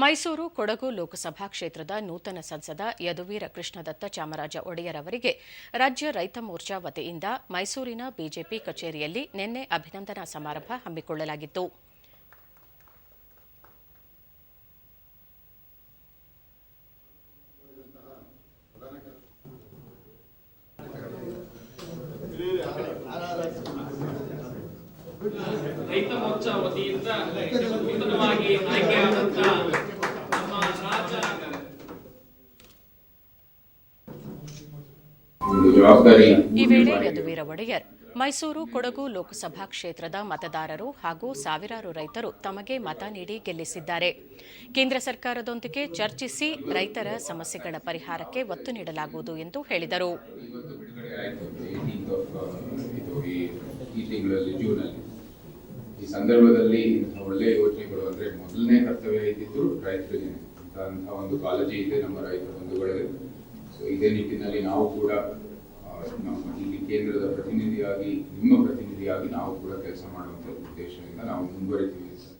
ಮೈಸೂರು ಕೊಡಗು ಲೋಕಸಭಾ ಕ್ಷೇತ್ರದ ನೂತನ ಸಂಸದ ಯದುವೀರ ಕೃಷ್ಣದತ್ತ ಚಾಮರಾಜ ಒಡೆಯರ್ ಅವರಿಗೆ ರಾಜ್ಯ ರೈತ ಮೋರ್ಚಾ ವತಿಯಿಂದ ಮೈಸೂರಿನ ಬಿಜೆಪಿ ಕಚೇರಿಯಲ್ಲಿ ನಿನ್ನೆ ಅಭಿನಂದನಾ ಸಮಾರಂಭ ಹಮ್ಮಿಕೊಳ್ಳಲಾಗಿತ್ತು. ರೈತ ಮೋರ್ಚಾ ವತಿಯಿಂದ ನೂತನವಾಗಿ ಆಯ್ಕೆಯಾದಂತ ಒಂದು ಜವಾಬ್ದಾರಿ ಈ ವೇಳೆ ಯದುವೀರ ಒಡೆಯರ್ ಮೈಸೂರು ಕೊಡಗು ಲೋಕಸಭಾ ಕ್ಷೇತ್ರದ ಮತದಾರರು ಹಾಗೂ ಸಾವಿರಾರು ರೈತರು ತಮಗೆ ಮತ ನೀಡಿ ಗೆಲ್ಲಿಸಿದ್ದಾರೆ. ಕೇಂದ್ರ ಸರ್ಕಾರದೊಂದಿಗೆ ಚರ್ಚಿಸಿ ರೈತರ ಸಮಸ್ಯೆಗಳ ಪರಿಹಾರಕ್ಕೆ ಒತ್ತು ನೀಡಲಾಗುವುದು ಎಂದು ಹೇಳಿದರು. ಈ ಸಂದರ್ಭದಲ್ಲಿ ಒಳ್ಳೆಯ ಅಂದ್ರೆ ಮೊದಲನೇ ಕರ್ತವ್ಯ ಇದ್ದಿದ್ದು ರೈತರಿಗೆ. ಅಂತ ಒಂದು ಕಾಳಜಿ ಇದೆ ನಮ್ಮ ರೈತ ಬಂಧುಗಳಿಗೆ ಸೊ ಇದೇ ನಿಟ್ಟಿನಲ್ಲಿ ನಾವು ಕೂಡ ನಮ್ಮ ಇಲ್ಲಿ ಕೇಂದ್ರದ ಪ್ರತಿನಿಧಿಯಾಗಿ, ನಿಮ್ಮ ಪ್ರತಿನಿಧಿಯಾಗಿ ನಾವು ಕೂಡ ಕೆಲಸ ಮಾಡುವಂತ ಉದ್ದೇಶದಿಂದ ನಾವು ಮುಂದುವರಿತೀವಿ.